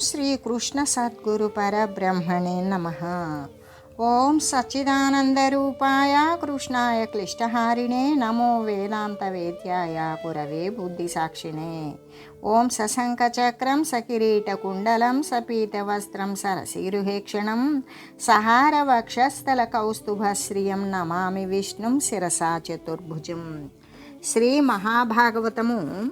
శ్రీ కృష్ణ సద్గురు పరబ్రహ్మణే నమ. ఓం సచ్చిదానందరూపాయ కృష్ణాయ క్లిష్టహారిణే నమో వేదాంత వేద్యాయ కురవే బుద్ధిసాక్షిణే. ఓం సశంఖచక్రం సకిరీటకుండలం సపీతవస్త్రం సరసీరుహేక్షణం సహార వక్షస్థల కౌస్తుభశ్రియం నమామి విష్ణుం శిరసా చతుర్భుజం. శ్రీ మహాభాగవతము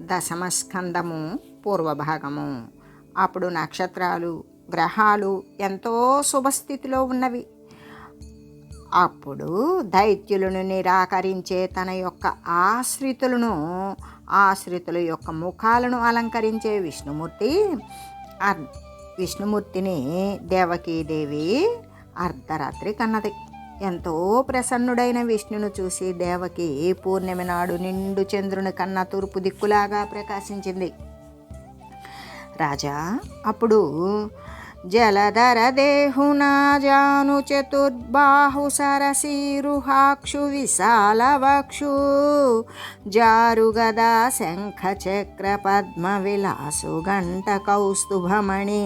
దశమస్కందము పూర్వభాగము. అప్పుడు నక్షత్రాలు గ్రహాలు ఎంతో శుభస్థితిలో ఉన్నవి. అప్పుడు దైత్యులను నిరాకరించే తన యొక్క ఆశ్రితులను ఆశ్రితుల యొక్క ముఖాలను అలంకరించే విష్ణుమూర్తి అర్ విష్ణుమూర్తిని దేవకీదేవి అర్ధరాత్రి కన్నది. ఎంతో ప్రసన్నుడైన విష్ణును చూసి దేవకి పూర్ణిమ నాడు నిండు చంద్రుని కన్న తూర్పు దిక్కులాగా ప్రకాశించింది. రాజా అప్పుడు జలధర దేహునా జాను చతుర్బాహు సరసీరుహాక్షు విశాల వక్షు జారుగదా శంఖ చక్ర పద్మ విలాసు గంట కౌస్తుభమణి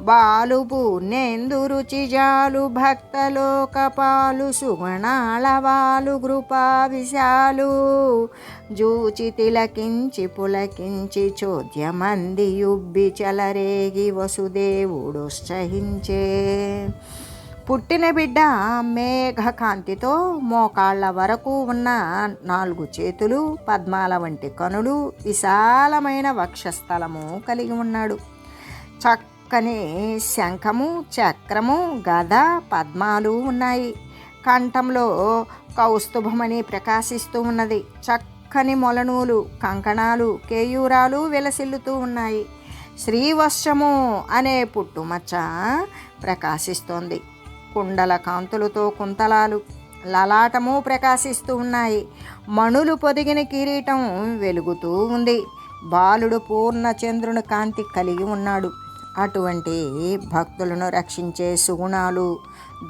బాలుపు నెందు రుచి జాలు భక్త లోకపాలు సుగుణాళవాలు కృపా విశాలు. జూచి తిలకించి పులకించి చోద్యమంది యుబ్బి చలరేగి వసుదేవుడు సహించే పుట్టిన బిడ్డ మేఘకాంతితో మోకాళ్ళ వరకు ఉన్న నాలుగు చేతులు పద్మాల వంటి కనులు విశాలమైన వక్షస్థలము కలిగి ఉన్నాడు. చక్కని శంఖము చక్రము గద పద్మాలు ఉన్నాయి. కంఠంలో కౌస్తుభమని ప్రకాశిస్తూ ఉన్నది. చక్కని మొలనూలు కంకణాలు కేయూరాలు విలసిల్లుతూ ఉన్నాయి. శ్రీవర్షము అనే పుట్టుమచ్చ ప్రకాశిస్తోంది. కుండల కాంతులతో కుంతలాలు లలాటము ప్రకాశిస్తూ ఉన్నాయి. మణులు పొదిగిన కిరీటం వెలుగుతూ ఉంది. బాలుడు పూర్ణ చంద్రుని కాంతి కలిగి ఉన్నాడు. అటువంటి భక్తులను రక్షించే సుగుణాలు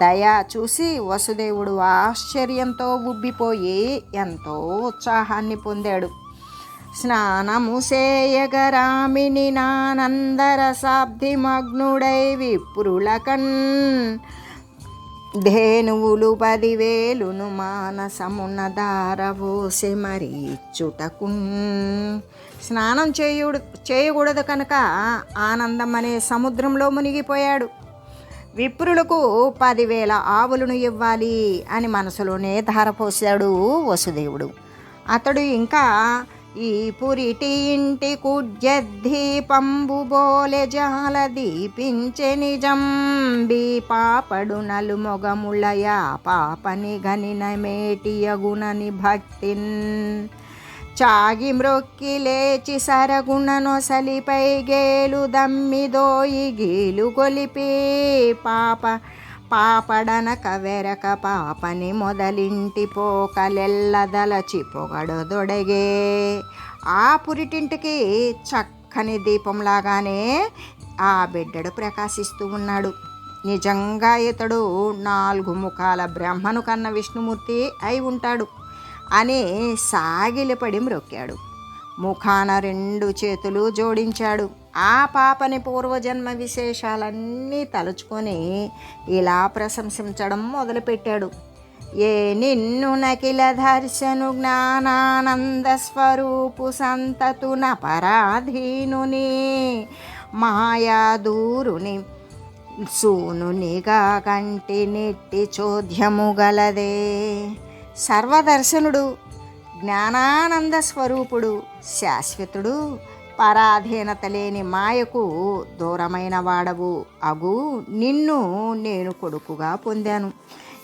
దయ చూసి వసుదేవుడు ఆశ్చర్యంతో ఉబ్బిపోయి ఎంతో ఉత్సాహాన్ని పొందాడు. స్నానము సేయగరామిని నానందరసాబ్ది మగ్నుడై విప్రులకన్ ధేనువులు పదివేలును మానసమున దారవోసి మరీ ఇచ్చుటకున్ స్నానం చేయుడు చేయకూడదు కనుక ఆనందం అనే సముద్రంలో మునిగిపోయాడు. విప్రులకు పదివేల ఆవులను ఇవ్వాలి అని మనసులోనే ధారపోసాడు వసుదేవుడు. అతడు ఇంకా ఈ పురిటి ఇంటి కుడ్యద్దీపంబు బోలె జాల దీపించే నిజం బీ పాపడు నలు మొగములయా పాపని గనిన మేటియగునని భక్తిన్. చాగి మ్రొక్కి లేచి సరగుణనొసలిపై గేలు దమ్మిదోయి గీలు కొలిపి పాప పాపడనక వెరక పాపని మొదలింటి పోకలెల్లదలచి పొగడదొడగే ఆ పురిటింటికి చక్కని దీపంలాగానే ఆ బిడ్డడు ప్రకాశిస్తూ ఉన్నాడు. నిజంగా ఇతడు నాలుగు ముఖాల బ్రహ్మను కన్న విష్ణుమూర్తి అయి ఉంటాడు. అని సాగిలిపడి మ్రొక్కాడు. ముఖాన రెండు చేతులు జోడించాడు. ఆ పాపని పూర్వజన్మ విశేషాలన్నీ తలుచుకొని ఇలా ప్రశంసించడం మొదలుపెట్టాడు. ఏ నిన్ను నకిల దర్శను జ్ఞానానంద స్వరూపు సంతతున పరాధీనుని మాయాదూరుని సూనునిగా కంటి నెట్టి చోద్యము గలదే. సర్వదర్శనుడు జ్ఞానానంద స్వరూపుడు శాశ్వతుడు పరాధీనత లేని మాయకు దూరమైన వాడవు. అగు నిన్ను నేను కొడుకుగా పొందాను.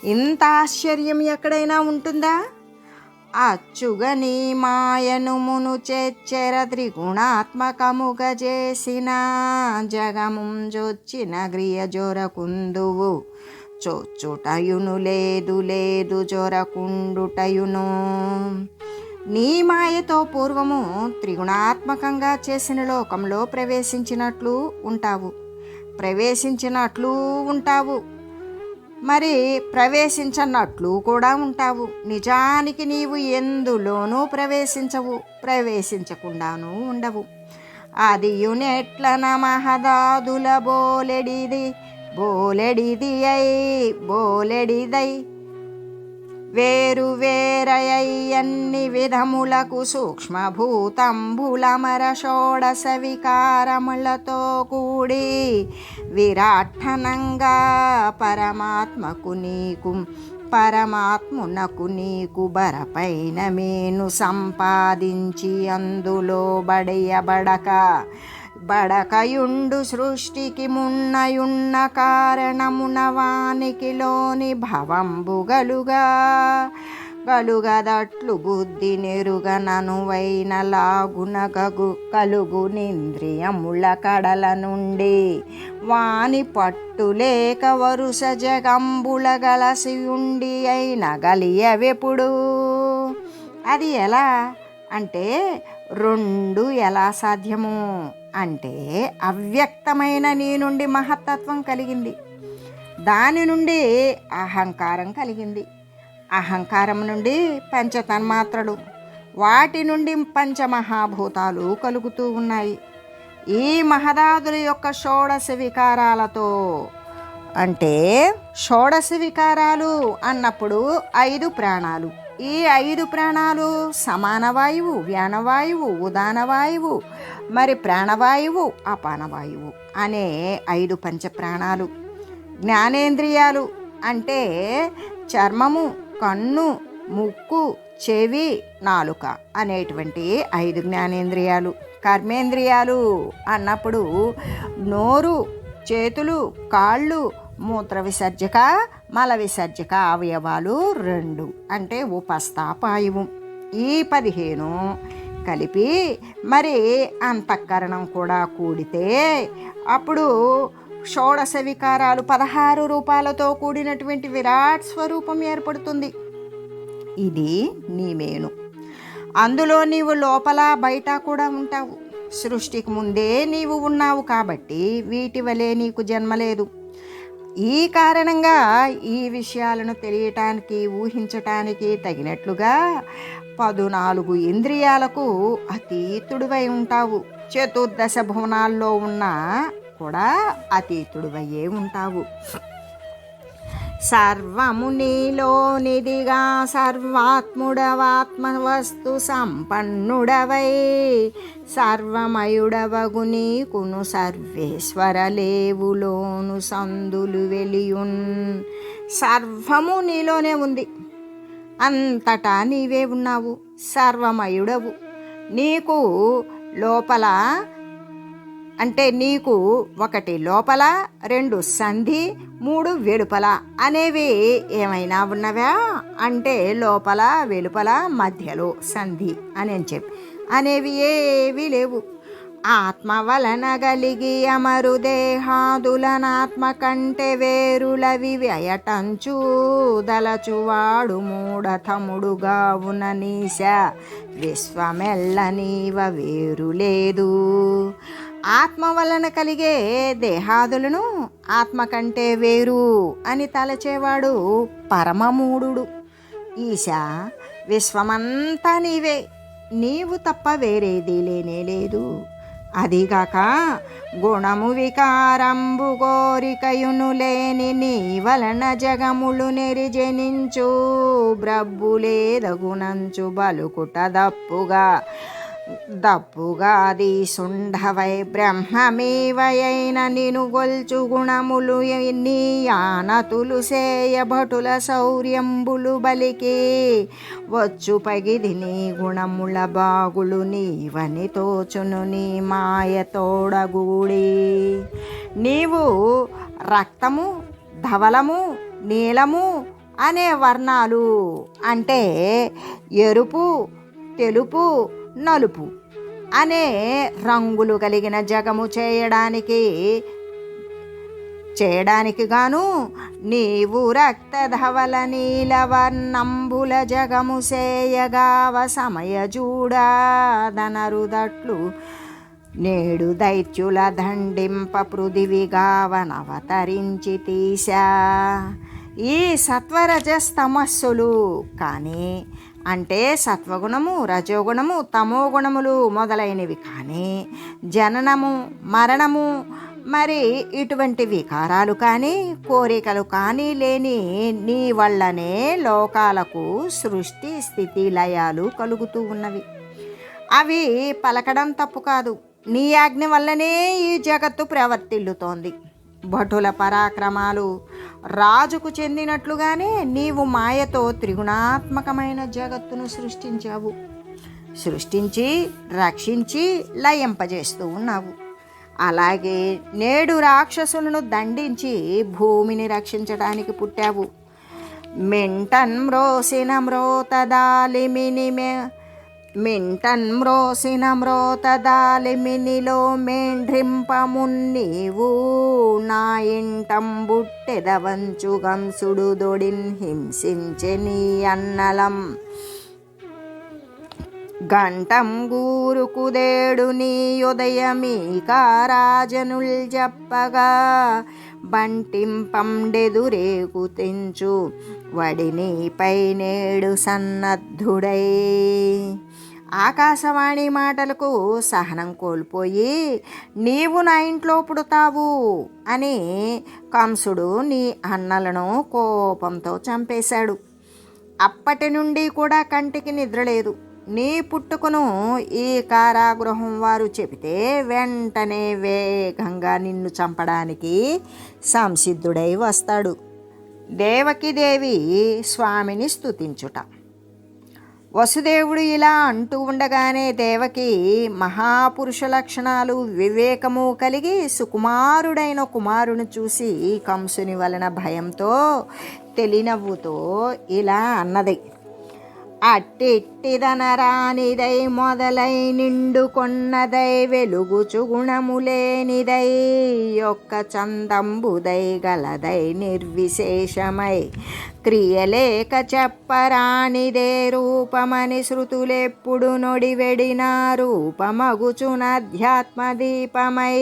ఇంత ఆశ్చర్యం ఎక్కడైనా ఉంటుందా? అచ్చుగని మాయను మును చెచ్చెర త్రిగుణాత్మకముగ చేసిన జగముంజొచ్చిన గ్రియజోరకుందువు చొచ్చుటయును లేదు లేదు జొరకుండుటయును. నీ మాయతో పూర్వము త్రిగుణాత్మకంగా చేసిన లోకంలో ప్రవేశించినట్లు ఉంటావు. ప్రవేశించినట్లు ఉంటావు. మరి ప్రవేశించనట్లు కూడా ఉంటావు. నిజానికి నీవు ఎందులోనూ ప్రవేశించవు ప్రవేశించకుండానూ ఉండవు. అది యునెట్ల నమహదాదుల బోలెడిది బోలెడిదియై బోలెడిదై. వేరు వేరయ్యన్ని విధములకు సూక్ష్మభూతంబులమర షోడశ వికారములతో కూడి విరాట్టనంగా పరమాత్మకు నీకు పరమాత్మునకు నీకు బరపైన మేను సంపాదించి అందులో బడయబడక బడకయుండు సృష్టికి మున్నయున్న కారణమున వానికి లోని భవంబుగలుగా గలుగదట్లు బుద్ధి నెరుగననువైన లాగున గగు కలుగునింద్రియముల కడల నుండి. వాని పట్టులేక వరుస జగంబుల గలసి ఉండి అయిన గలియవెప్పుడు అది ఎలా? అంటే రెండు ఎలా సాధ్యము? అంటే అవ్యక్తమైన నీ నుండి మహత్తత్వం కలిగింది. దాని నుండి అహంకారం కలిగింది. అహంకారం నుండి పంచతన్మాత్రలు వాటి నుండి పంచమహాభూతాలు కలుగుతూ ఉన్నాయి. ఈ మహదాదుల యొక్క షోడశ వికారాలతో అంటే షోడశ వికారాలు అన్నప్పుడు ఐదు ప్రాణాలు. ఈ ఐదు ప్రాణాలు సమాన వాయువు వ్యానవాయువు ఉదానవాయువు మరి ప్రాణవాయువు అపానవాయువు అనే ఐదు పంచ ప్రాణాలు. జ్ఞానేంద్రియాలు అంటే చర్మము కన్ను ముక్కు చెవి నాలుక అనేటువంటి ఐదు జ్ఞానేంద్రియాలు. కర్మేంద్రియాలు అన్నప్పుడు నోరు చేతులు కాళ్ళు మూత్ర విసర్జక మల విసర్జక అవయవాలు రెండు అంటే ఉపస్థాపాయువు. ఈ పదిహేను కలిపి మరి అంతఃకరణం కూడా కూడితే అప్పుడు షోడశ వికారాలు పదహారు రూపాలతో కూడినటువంటి విరాట్ స్వరూపం ఏర్పడుతుంది. ఇది నీ మేను అందులో నీవు లోపల బయట కూడా ఉంటావు. సృష్టికి ముందే నీవు ఉన్నావు కాబట్టి వీటి వలె నీకు జన్మలేదు ఈ కారణంగా ఈ విషయాలను తెలియటానికి ఊహించటానికి తగినట్లుగా పదునాలుగు ఇంద్రియాలకు అతీతుడివై ఉంటావు. చతుర్దశ భువనాల్లో ఉన్న కూడా అతీతుడివయ్యే ఉంటావు. సర్వము నీలోనిదిగా సర్వాత్ముడవాత్మ సంపన్నుడవై సర్వమయుడవగు నీకును సర్వేశ్వరలేవులోను సందులు వెలియున్. సర్వము నీలోనే ఉంది. అంతటా నీవే ఉన్నావు. సర్వమయుడవు. నీకు లోపల అంటే నీకు ఒకటి లోపల రెండు సంధి మూడు వెలుపల అనేవి ఏమైనా ఉన్నవా? అంటే లోపల వెలుపల మధ్యలో సంధి అని చెప్పి. అనేవి ఏవి లేవు. ఆత్మ వలన గలిగి అమరు దేహాదులనాత్మ కంటే వేరులవి వ్యయటంచు దలచువాడు మూఢతముడుగా ఉన్న నీశ. విశ్వమెల్ల నీవ వేరు లేదు ఆత్మ వలన కలిగే దేహాదులను ఆత్మ కంటే వేరు అని తలచేవాడు పరమమూఢుడు. ఈశా విశ్వమంతా నీవే. నీవు తప్ప వేరేది లేనే లేదు. అదిగాక గుణము వికారంబు కోరికయును లేని నీ వలన జగములు నెరిజనించు బ్రబ్బులేదగునంచు బలుకుట దప్పుగా. దప్పుగాది సుండవై బ్రహ్మమేవయైన నిను గొల్చు గుణములు నీ యానతులు సేయ శౌర్యంబులు బలికి. వచ్చు పగిది నీ గుణముల బాగులు నీవని తోచును నీ మాయ తోడగూడి. నీవు రక్తము ధవలము నీలము అనే వర్ణాలు అంటే ఎరుపు తెలుపు నలుపు అనే రంగులు కలిగిన జగము చేయడానికి చేయడానికి గాను నీవు రక్తధవల నీలవర్ణంబుల జగము సేయగావ సమయ చూడాదనరుదట్లు నేడు దైత్యుల దండింప పృథివిగావనవతరించి తీశా. ఈ సత్వరజస్తమస్సులు కానీ అంటే సత్వగుణము రజోగుణము తమో గుణములు మొదలైనవి కానీ జననము మరణము మరి ఇటువంటి వికారాలు కానీ కోరికలు కానీ లేని నీ వల్లనే లోకాలకు సృష్టి స్థితి లయాలు కలుగుతూ ఉన్నవి. అవి పలకడం తప్పు కాదు. నీ ఆజ్ఞ వల్లనే ఈ జగత్తు ప్రవర్తిల్లుతోంది. భటుల పరాక్రమాలు రాజుకు చెందినట్లుగానే నీవు మాయతో త్రిగుణాత్మకమైన జగత్తును సృష్టించావు. సృష్టించి రక్షించి లయింపజేస్తూ ఉన్నావు. అలాగే నేడు రాక్షసులను దండించి భూమిని రక్షించడానికి పుట్టావు. మెంటన్ మ్రోసిన మ్రోతదాలిమిని మే మింటన్ మ్రోసిన మ్రోతదాలిమినిలో మేండ్రింపమున్నీవు నా ఇంటం బుట్టెదవంచు గంసుడు దొడిన్ హింసించె నీ అన్నలం. గంటం గూరుకుదేడు నీ ఉదయమీకారాజనుల్ చెప్పగా బంటింపండెదురేకు తెంచు వడినీపై నేడు సన్నద్ధుడై. ఆకాశవాణి మాటలకు సహనం కోల్పోయి నీవు నా ఇంట్లో పుడతావు అని కంసుడు నీ అన్నలను కోపంతో చంపేశాడు. అప్పటి నుండి కూడా కంటికి నిద్రలేదు నీ పుట్టుకును ఈ కారాగృహం వారు చెబితే వెంటనే వేగంగా నిన్ను చంపడానికి సంసిద్ధుడై వస్తాడు. దేవకిదేవి స్వామిని స్తుతించుట. వసుదేవుడు ఇలా అంటూ ఉండగానే దేవకి మహాపురుష లక్షణాలు వివేకము కలిగి సుకుమారుడైన కుమారుని చూసి కంసుని వలన భయంతో తెలినవ్వుతో ఇలా అన్నది. అట్టిట్టిదనరానిదై మొదలై నిండుకొన్నదై వెలుగుచు గుణములేనిదై యొక్క చందంబుదై గలదై నిర్విశేషమై క్రియలేక చెప్పరానిదే రూపమని శృతులెప్పుడు నొడివెడిన రూపమగుచునధ్యాత్మదీపమై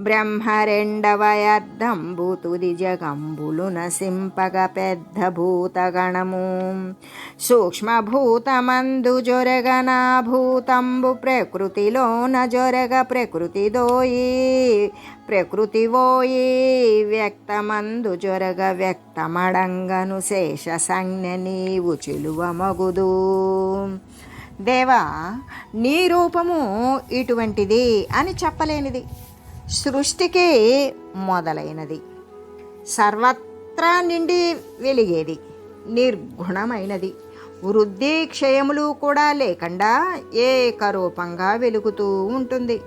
బ్రహ్మరెండవ అర్ధంబు తుది జగంబులు నసింపగ పెద్ద భూతగణము. సూక్ష్మభూతమందు జొరగన భూతంబు ప్రకృతిలోన జొరగ ప్రకృతి దోయి ప్రకృతి ఓయి వ్యక్తమందు జొరగ వ్యక్తమడంగను శేష సంజ్ఞ నీవు చిలువ మగుదు. దేవా నీ రూపము ఇటువంటిది అని చెప్పలేనిది. సృష్టికి మొదలైనది. సర్వత్రా నిండి వెలిగేది. నిర్గుణమైనది. వృద్ధి క్షయములు కూడా లేకుండా ఏకరూపంగా వెలుగుతూ ఉంటుంది.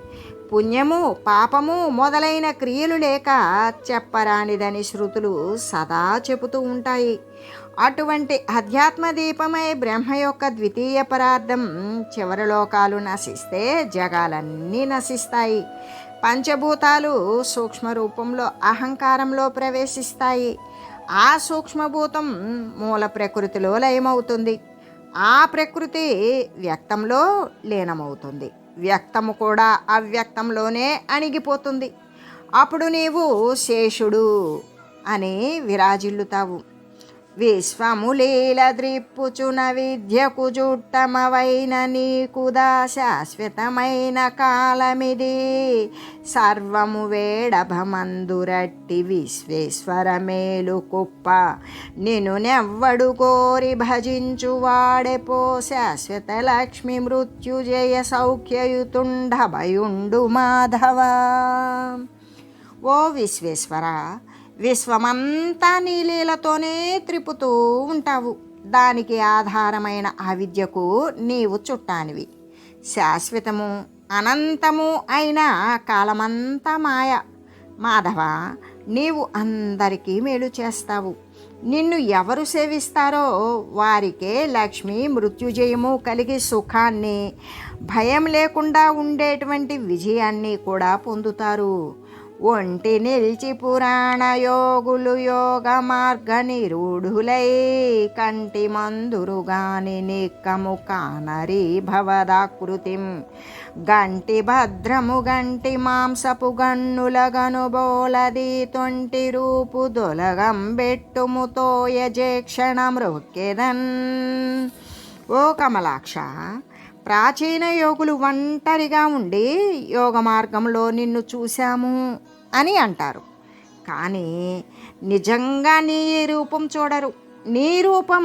పుణ్యము పాపము మొదలైన క్రియలు లేక చెప్పరానిదని శృతులు సదా చెబుతూ ఉంటాయి. అటువంటి అధ్యాత్మ దీపమై బ్రహ్మ యొక్క ద్వితీయ పరార్థం చివరి లోకాలు నశిస్తే జగాలన్నీ నశిస్తాయి. పంచభూతాలు సూక్ష్మ రూపంలో అహంకారంలో ప్రవేశిస్తాయి. ఆ సూక్ష్మభూతం మూల ప్రకృతిలో లయమవుతుంది. ఆ ప్రకృతి వ్యక్తంలో లీనమవుతుంది. వ్యక్తము కూడా అవ్యక్తంలోనే అణిగిపోతుంది. అప్పుడు నీవు శేషుడు అని విరాజిల్లుతావు. విశ్వములీల ద్రిప్పుచున విద్యకు జుట్టమవైన నీకుదా శాశ్వతమైన కాలమిది. సర్వము వేడభమందురట్టి విశ్వేశ్వర మేలు కుప్ప. నిన్ను నెవ్వడు కోరి భజించు వాడెపో శాశ్వత లక్ష్మి మృత్యుజయ సౌఖ్యయుతుండ భయుండు మాధవ. ఓ విశ్వేశ్వర విశ్వమంతా నీ లీలతోనే త్రిపుతూ ఉంటావు. దానికి ఆధారమైన అవిద్యకు నీవు చుట్టానివి. శాశ్వతము అనంతము అయిన కాలమంతా మాయ. మాధవ నీవు అందరికీ మేలు చేస్తావు. నిన్ను ఎవరు సేవిస్తారో వారికే లక్ష్మి మృత్యుజయము కలిగి సుఖాన్ని భయం లేకుండా ఉండేటువంటి విజయాన్ని కూడా పొందుతారు. ఒంటి నిలిచి పురాణ యోగులు యోగ మార్గ నిరూఢులై కంటి మందురుగాని నిక్కము కానరి భవదాకృతిం. గంటి భద్రము గంటి మాంసపు గన్నుల గనుబోలది తొంటి రూపు దొలగం బెట్టుముతో యజేక్షణ మృక్కెదన్ ఓ కమలాక్ష ప్రాచీన యోగులు ఒంటరిగా ఉండి యోగ మార్గంలో నిన్ను చూశాము. అని అంటారు. కానీ నిజంగా నీ రూపం చూడరు. నీ రూపం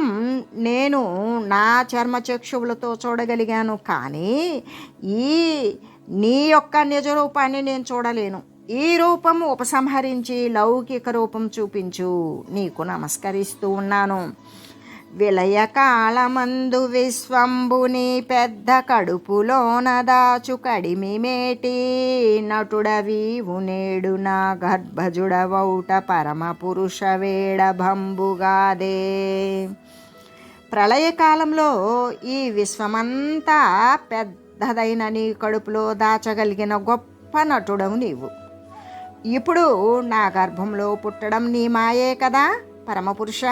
నేను నా చర్మచక్షువులతో చూడగలిగాను. కానీ ఈ నీ యొక్క నిజ రూపాన్ని నేను చూడలేను. ఈ రూపం ఉపసంహరించి లౌకిక రూపం చూపించు. నీకు నమస్కరిస్తూ ఉన్నాను. విలయకాలమందు విశ్వంబుని పెద్ద కడుపులోన దాచు కడిమి మేటి నటుడవీవు నేడు నా గర్భజుడవౌట పరమ పురుష వేడభంబుగాదే ప్రళయకాలంలో ఈ విశ్వమంతా పెద్దదైన నీ కడుపులో దాచగలిగిన గొప్ప నటుడవు నీవు. ఇప్పుడు నా గర్భంలో పుట్టడం నీ మాయే కదా పరమపురుష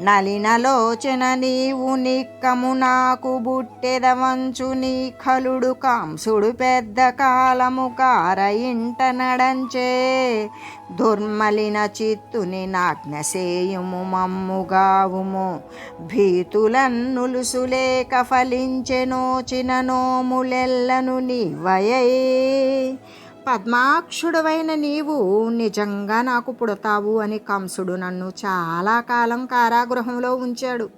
నలినలోచన నీవు నిక్కము నాకు బుట్టెదవంచు నీ ఖలుడు కాంసుడు పెద్ద కాలము కార ఇంట నడంచే. దుర్మలిన చిత్తుని నాజ్ఞసేయుము మమ్ముగావుము భీతులన్నులుసులేక ఫలించెనోచిన నోములెల్లను నీవయై. పద్మాక్షుడవైన నీవు నిజంగా నాకు పుడతావు అని కంసుడు నన్ను చాలా కాలం కారాగృహంలో ఉంచాడు.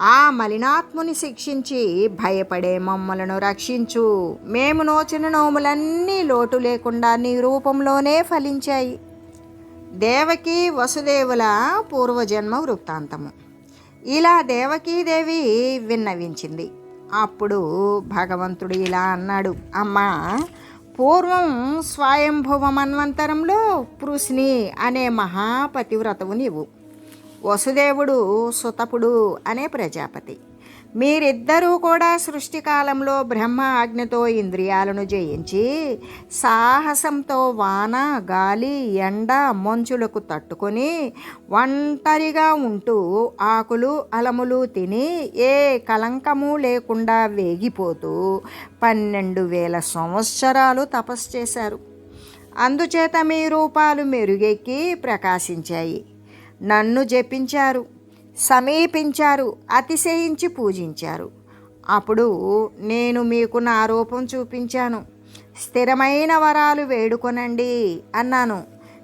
ఆ మలినాత్ముని శిక్షించి భయపడే మమ్మలను రక్షించు. మేము నోచిన నోములన్నీ లోటు లేకుండా నీ రూపంలోనే ఫలించాయి. దేవకి వసుదేవుల పూర్వజన్మ వృత్తాంతము. ఇలా దేవకీదేవి విన్నవించింది. అప్పుడు భగవంతుడు ఇలా అన్నాడు అమ్మా పూర్వం స్వయంభువ మన్వంతరంలో పృశ్ని అనే మహాపతివ్రతవు నీవు. వసుదేవుడు సుతపుడు అనే ప్రజాపతి. మీరిద్దరూ కూడా సృష్టికాలంలో బ్రహ్మ ఆజ్ఞతో ఇంద్రియాలను జయించి సాహసంతో వాన గాలి ఎండ మంచులకు తట్టుకొని ఒంటరిగా ఉంటూ ఆకులు అలములు తిని ఏ కలంకము లేకుండా వేగిపోతూ పన్నెండు వేల సంవత్సరాలు తపస్సు చేశారు. అందుచేత మీ రూపాలు మెరుగెక్కి ప్రకాశించాయి. నన్ను జపించారు. సమీపించారు అతిశయించి పూజించారు. అప్పుడు నేను మీకు నా రూపం చూపించాను. స్థిరమైన వరాలు వేడుకొనండి అన్నాను.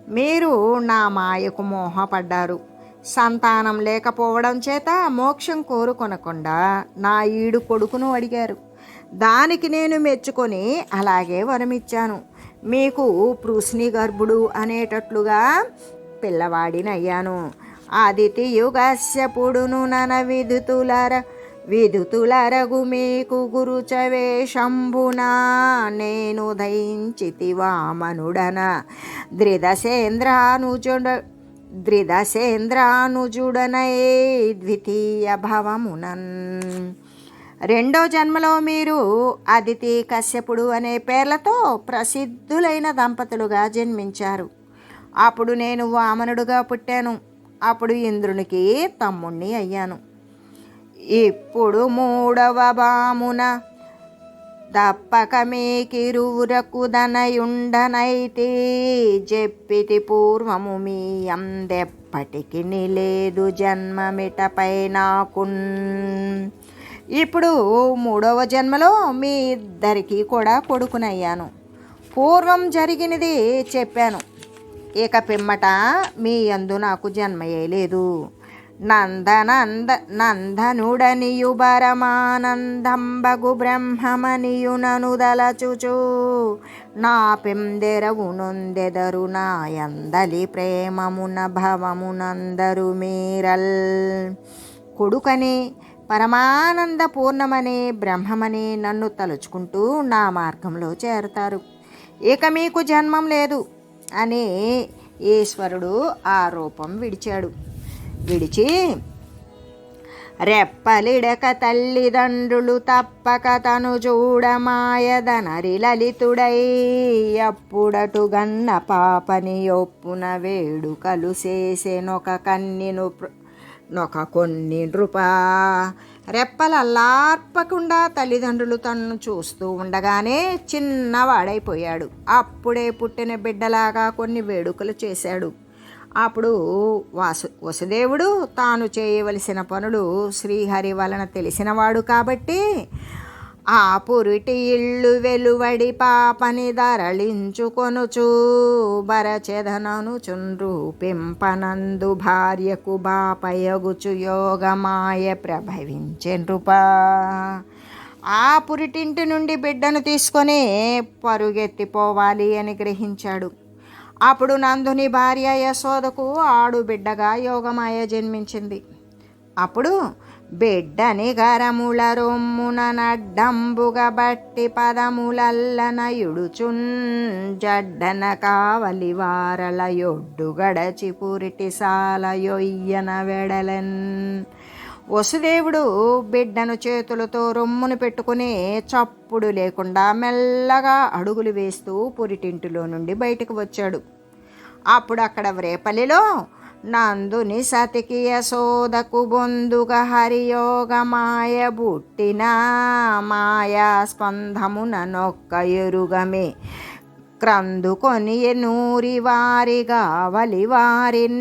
మీరు నా మాయకు మోహపడ్డారు. సంతానం లేకపోవడం చేత మోక్షం కోరుకొనకుండా నా ఈడు కొడుకును అడిగారు. దానికి నేను మెచ్చుకొని అలాగే వరమిచ్చాను. మీకు పృష్ణి గర్భుడు అనేటట్లుగా పిల్లవాడినయ్యాను. ఆదితి యుగస్య పుడును నన విదుతులర విదుతులరగు మీకు గురుచవే శంభునా నేను దయించితి వామనుడన. ద్రిదశేంద్రానుజుడ ద్రిదశేంద్రానుజుడనై ద్వితీయ భవమునన్. రెండో జన్మలో మీరు అదితి కశ్యపుడు అనే పేర్లతో ప్రసిద్ధులైన దంపతులుగా జన్మించారు. అప్పుడు నేను వామనుడుగా పుట్టాను. అప్పుడు ఇంద్రునికి తమ్ముణ్ణి అయ్యాను. ఇప్పుడు మూడవ బామున తప్పక మీకిరువురకు దనయుండనైతే చెప్పితి పూర్వము మీ అందెప్పటికి లేదు జన్మమిటపై నాకున్ ఇప్పుడు మూడవ జన్మలో మీ ఇద్దరికీ కూడా కొడుకునయ్యాను. పూర్వం జరిగినది చెప్పాను. ఇక పిమ్మట మీ యందు నాకు జన్మయేలేదు నందనంద నందనుడనియు బరమానందంబగు బ్రహ్మమనియుననుదలచుచు నా పెందెరవు నొందెదరు నాయందలి ప్రేమమున భవమునందరు మీరల్. కొడుకని పరమానంద పూర్ణమని బ్రహ్మమని నన్ను తలుచుకుంటూ నా మార్గంలో చేరతారు. ఇక మీకు జన్మం లేదు. అని ఈశ్వరుడు ఆ రూపం విడిచాడు. విడిచి రెప్పలిడక తల్లిదండ్రులు తప్పక తను చూడమాయదనరి లలితుడై అప్పుడటు గన్న పాపని ఒప్పున వేడుకలు చేసెనొక కన్నిను నొక కొన్ని నృపా రెప్పలల్లార్పకుండా తల్లిదండ్రులు తనను చూస్తూ ఉండగానే చిన్నవాడైపోయాడు. అప్పుడే పుట్టిన బిడ్డలాగా కొన్ని వేడుకలు చేశాడు. అప్పుడు వాసు వసుదేవుడు తాను చేయవలసిన పనులు శ్రీహరి వలన తెలిసినవాడు కాబట్టి ఆ పురిటి ఇళ్ళు వెలువడి పాపని దరళించుకొనుచు బరచెదనను చుండ్రూపింపనందు భార్యకు బాపయగుచు యోగమాయ ప్రభవించెనృపా ఆ పురిటింటి నుండి బిడ్డను తీసుకొని పరుగెత్తిపోవాలి అని గ్రహించాడు. అప్పుడు నందుని భార్య యశోదకు ఆడు బిడ్డగా యోగమాయ జన్మించింది. అప్పుడు బిడ్డని గరముల రొమ్మున నడ్డంబుగా బట్టి పదములల్లన జడ్డన కావలి వారల యొడ్డు గడచి పురిటి సాల యొయ్యన వెడలెన్. వసుదేవుడు బిడ్డను చేతులతో రొమ్మును పెట్టుకుని చప్పుడు లేకుండా మెల్లగా అడుగులు వేస్తూ పురిటింటిలో నుండి బయటకు వచ్చాడు. అప్పుడు అక్కడ వ్రేపల్లిలో నందుని సతికి యశోదకు బొందుగా హరియోగ మాయ బుట్టిన మాయా స్పందమున నొక్క ఎరుగమే క్రందుకొని నూరి వారిగా వలి వారిన్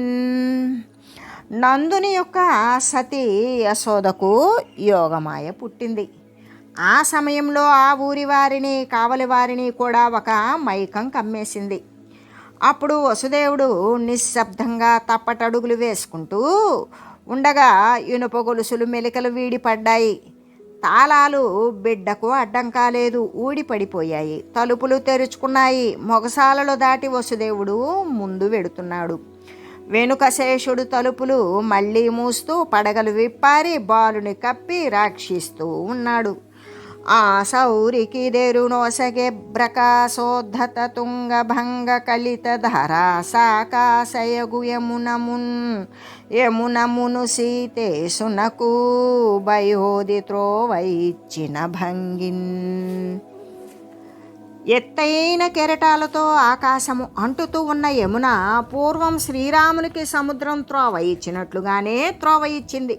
నందుని యొక్క సతి యశోదకు యోగమాయ పుట్టింది ఆ సమయంలో ఆ ఊరి వారిని కావలి వారిని కూడా ఒక మైకం కమ్మేసింది అప్పుడు వసుదేవుడు నిశ్శబ్దంగా తప్పటడుగులు వేసుకుంటూ ఉండగా ఇనుప గొలుసులు మెలికలు వీడిపడ్డాయి. తాళాలు బిడ్డకు అడ్డం కాలేదు ఊడి పడిపోయాయి తలుపులు తెరుచుకున్నాయి. మొగసాలలో దాటి వసుదేవుడు ముందు వెడుతున్నాడు. వెనుక శేషుడు తలుపులు మళ్ళీ మూస్తూ పడగలు విప్పారి బాలుని కప్పి రాక్షిస్తూ ఉన్నాడు. ఆ సౌరికి దేరునోసగే బ్రకాశోద్ధత తుంగభంగ కలిత ధరా సాకాశయగు యమునమున్ యమునమును సీతేశునకు బయోది త్రోవైచ్చిన భంగిన్ ఎత్తైన కెరటాలతో ఆకాశము అంటుతూ ఉన్న యమున పూర్వం శ్రీరామునికి సముద్రం త్రోవ ఇచ్చినట్లుగానే త్రోవ ఇచ్చింది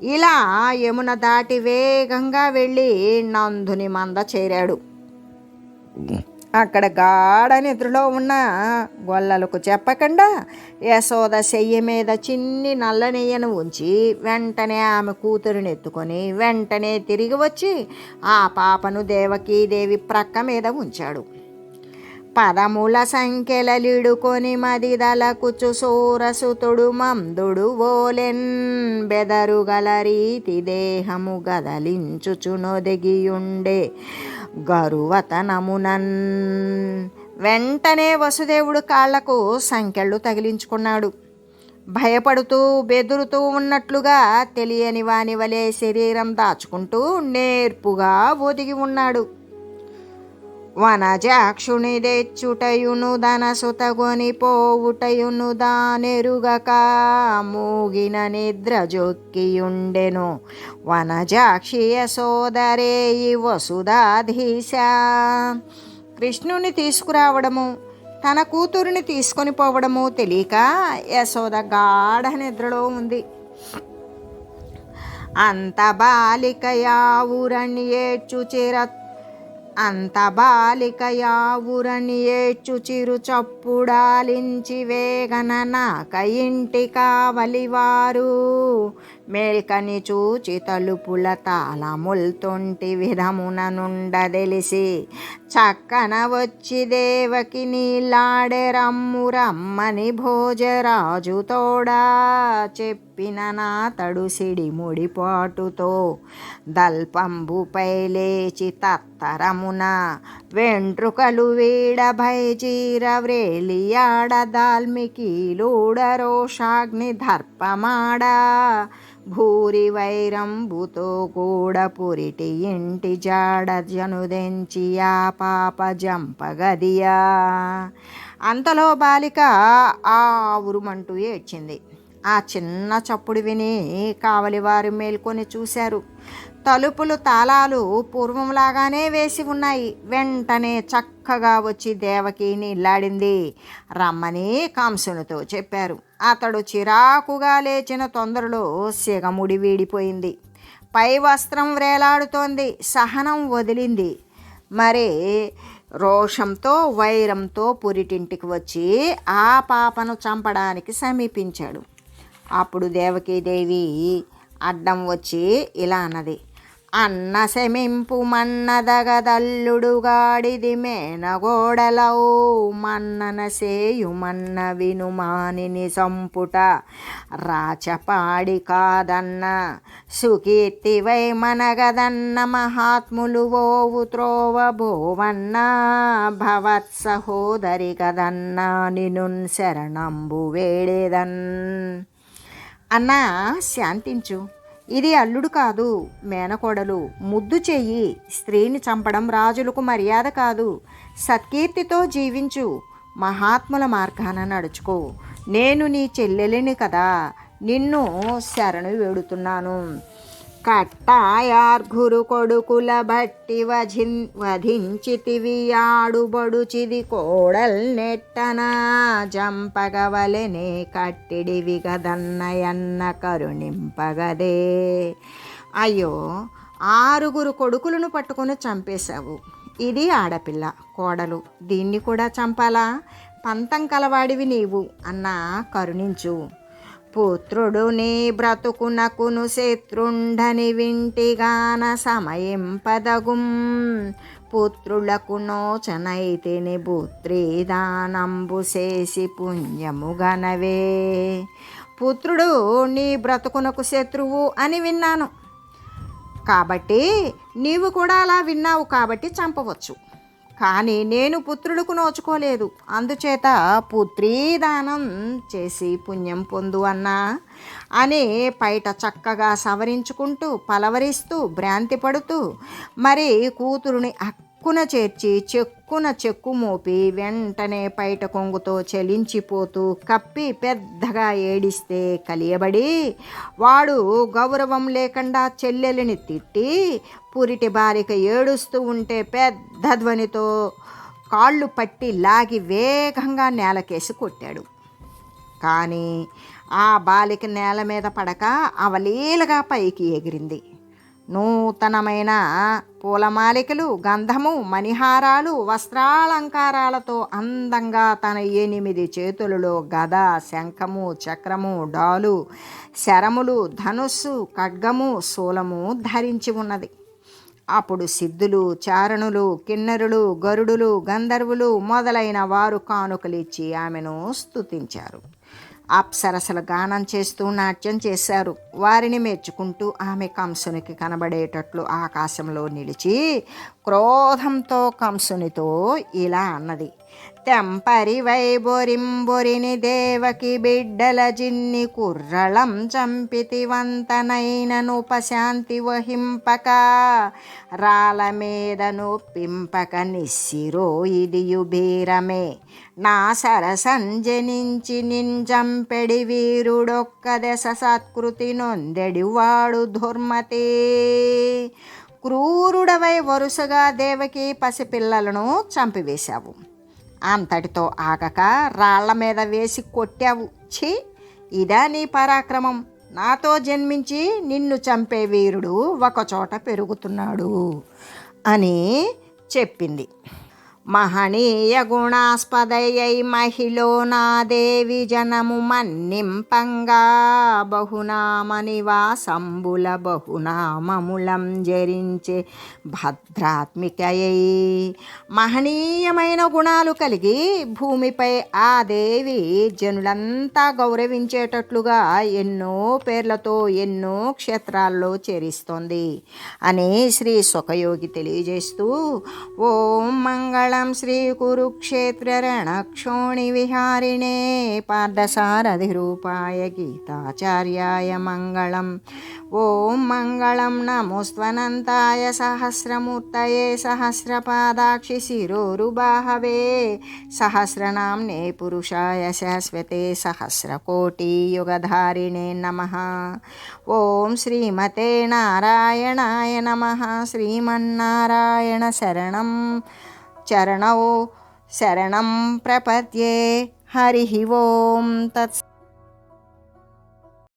ఇలా యమున దాటి వేగంగా వెళ్ళి నందుని మంద చేరాడు. అక్కడ గాఢ నిద్రలో ఉన్న గొల్లలకు చెప్పకుండా యశోద చెయ్యి మీద చిన్ని నల్లనెయ్యను ఉంచి వెంటనే ఆమె కూతురుని ఎత్తుకొని వెంటనే తిరిగి వచ్చి ఆ పాపను దేవకీదేవి ప్రక్క మీద ఉంచాడు. పదముల సంఖ్యలలిడుకొని మదిదలకుచు సూరసుతుడు మందుడు ఓలెన్ బెదరుగల రీతి దేహము గదలించుచునొదిగియుండే గరువతనమునన్. వెంటనే వసుదేవుడు కాళ్ళకు సంఖ్యలు తగిలించుకున్నాడు. భయపడుతూ బెదురుతూ ఉన్నట్లుగా తెలియని వాని వలె శరీరం దాచుకుంటూ నేర్పుగా ఒదిగి ఉన్నాడు. వనజాక్షుని తెచ్చుటయును ధనసుతగొని పోవుటయును దానెరుగక మూగిన నిద్ర జొక్కియుండెను. వనజాక్షియ సోదరేయి వసుధాధీశ కృష్ణుని తీసుకురావడము తన కూతురిని తీసుకొని పోవడము తెలియక యశోద గాఢ నిద్రలో ఉంది. అంత బాలిక యావురని ఏడ్చు చిర అంత బాలిక యావురని ఏడ్చు చిరు చప్పుడాలించి వేగన నాక ఇంటి కావలి వారు మేల్కని చూచి తలుపుల తాళముల్తొంటి విధమున నుండదెలిసి చక్కన వచ్చి దేవకి నీలాడే రమ్ము రమ్మని భోజరాజు తోడా చెప్పిన నా తడుసిడి ముడిపాటుతో దల్పంబుపై లేచి తత్తరమున వెంట్రుకలు వీడ భయచీర వ్రేలియాడ దాల్మికీలూడ రోషాగ్ని దర్పమాడ. భూరి వైరంబుతో కూడా పురిటి ఇంటి జాడ జనుదెంచి ఆ పాప జంపగదియా. అంతలో బాలిక ఆ ఉరుమంటూ ఏడ్చింది. ఆ చిన్న చప్పుడు విని కావలివారు మేల్కొని చూశారు. తలుపులు తాళాలు పూర్వంలాగానే వేసి ఉన్నాయి. వెంటనే చక్కగా వచ్చి దేవకి నీళ్ళాడింది రమ్మని కంసునితో చెప్పారు. అతడు చిరాకుగా లేచిన తొందరలో సిగముడి వీడిపోయింది. పై వస్త్రం వ్రేలాడుతోంది సహనం వదిలింది. మరి రోషంతో వైరంతో పురిటింటికి వచ్చి ఆ పాపను చంపడానికి సమీపించాడు. అప్పుడు దేవకీదేవి అడ్డం వచ్చి ఇలా అన్నది. అన్న శమింపు మన్నదగదల్లుడు గాడిది మేనగోడలవు. మన్నన సేయుమన్న వినుమానిని సంపుట రాచపాడి కాదన్న సుకీర్తివై మనగదన్న మహాత్ములు ఓవు త్రోవ భోవన్న. భవత్ సహోదరి కదన్నా నినున్ శరణంబు వేడేదన్. అన్నా శాంతించు. ఇది అల్లుడు కాదు మేనకోడలు. ముద్దు చెయ్యి. స్త్రీని చంపడం రాజులకు మర్యాద కాదు. సత్కీర్తితో జీవించు. మహాత్ముల మార్గాన నడుచుకో. నేను నీ చెల్లెలిని కదా. నిన్ను శరణు వేడుతున్నాను. కట్టాయార్ఘురు కొడుకుల బట్టి వధిన్ వధించితివి ఆడుబడుచిది కోడల్ నెట్టన జంపగవలెనే కట్టిడివి గదన్నయన్న కరుణింపగదే. అయ్యో ఆరుగురు కొడుకులను పట్టుకొని చంపేశావు. ఇది ఆడపిల్ల కోడలు. దీన్ని కూడా చంపాలా? పంతం కలవాడివి నీవు అన్నా కరుణించు. పుత్రుడు నీ బ్రతుకునకును శత్రుండని వింటిగాన సమయింపదగుం. పుత్రులకు నోచనైతిని బుత్రీదానంబు చేసి పుణ్యము గనవే. పుత్రుడు నీ బ్రతుకునకు శత్రువు అని విన్నాను. కాబట్టి నీవు కూడా అలా విన్నావు కాబట్టి చంపవచ్చు. కానీ నేను పుత్రులకు నోచుకోలేదు. అందుచేత పుత్రీదానం చేసి పుణ్యం పొందు అన్నా. అని పైట చక్కగా సవరించుకుంటూ పలవరిస్తూ భ్రాంతి పడుతూ మరి కూతురుని చెక్కున చేర్చి చెక్కున చెక్కు మోపి వెంటనే పైట కొంగుతో చలించిపోతూ కప్పి పెద్దగా ఏడిస్తే కలియబడి వాడు గౌరవం లేకుండా చెల్లెలిని తిట్టి పురిటి బాలిక ఏడుస్తూ ఉంటే పెద్ద ధ్వనితో కాళ్ళు పట్టి లాగి వేగంగా నేలకేసి కొట్టాడు. కానీ ఆ బాలిక నేల మీద పడక అవలీలగా పైకి ఎగిరింది. నూతనమైన పూలమాలికలు గంధము మణిహారాలు వస్త్రాలంకారాలతో అందంగా తన ఎనిమిది చేతులలో గద శంఖము చక్రము డాలు శరములు ధనుస్సు ఖడ్గము శూలము ధరించి ఉన్నది. అప్పుడు సిద్ధులు చారణులు కిన్నరులు గరుడులు గంధర్వులు మొదలైన వారు కానుకలిచ్చి ఆమెను స్తుతించారు. అప్సరసలు గానం చేస్తూ నాట్యం చేశారు. వారిని మెచ్చుకుంటూ ఆమె కంసునికి కనబడేటట్లు ఆకాశంలో నిలిచి క్రోధంతో కంసునితో ఇలా అన్నది. తెంపరి వైబొరింబొరిని దేవకి బిడ్డల జిన్ని కుర్రళం చంపితి వంతనైనను ఉపశాంతి వహింపక రాల మీదను పింపక నిస్సిరో ఇదియు బీరమే నా సరసంజనించి నింజంపెడి వీరుడొక్క దశ సత్కృతి నొందెడివాడు దుర్మతే. క్రూరుడవై వరుసగా దేవకి పసిపిల్లలను చంపివేశావు. అంతటితో ఆగక రాళ్ళ మీద వేసి కొట్టావు. ఛీ! ఇదా నీ పరాక్రమం. నాతో జన్మించి నిన్ను చంపే వీరుడు ఒకచోట పెరుగుతున్నాడు అని చెప్పింది. మహనీయ గుణాస్పదయై మహిళో నాదేవి జనము మన్నింపంగా బహునామ నివాసంబుల బహునామములం జరించే భద్రాత్మికయై. మహనీయమైన గుణాలు కలిగి భూమిపై ఆ దేవి జనులంతా గౌరవించేటట్లుగా ఎన్నో పేర్లతో ఎన్నో క్షేత్రాల్లో చేరిస్తోంది అని శ్రీ సుఖయోగి తెలియజేస్తూ ఓం మంగళ శ్రీ కురుక్షేత్ర రణక్షోణి విహారిణే పార్థసారథి రూపాయ గీతాచార్యాయ మంగళం. ఓం మంగళం. నమోస్త్వనంతాయ సహస్రమూర్తయే సహస్రపాదాక్షి శిరోరుబాహవే. సహస్రనామ్నే పురుషాయ శాశ్వతే సహస్రకోటియుగధారిణే నమ. ఓం శ్రీమతే నారాయణాయ నమ శ్రీమన్నారాయణ శరణం చరణౌ శరణం